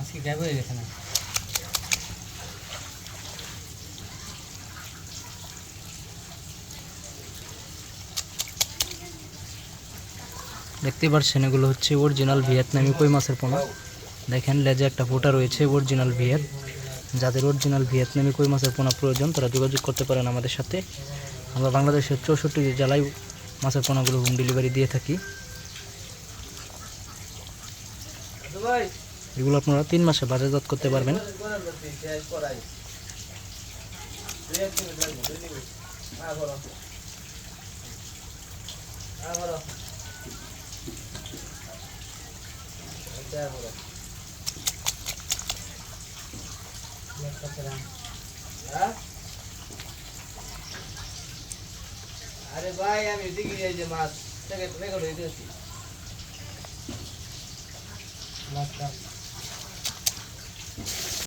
আজকে হয়ে গেছে না? দেখতে পাচ্ছেন এগুলো হচ্ছে অরিজিনাল ভিয়েতনামি কই মাছের পোনা। দেখেন, লেজে একটা ফোঁটা রয়েছে অরিজিনাল ভিয়েত। যাদের অরিজিনাল ভিয়েতনামি কই মাছের পোনা প্রয়োজন, তারা যোগাযোগ করতে পারেন আমাদের সাথে। আমরা বাংলাদেশের চৌষট্টি জেলায় মাছের পোনাগুলো হোম ডেলিভারি দিয়ে থাকি। এগুলো আপনারা তিন মাসে বাজারজাত করতে পারবেন। করার আরে ভাই আমি দিকে এই যে মাছ। রেকর্ড হয়ে দিয়েছি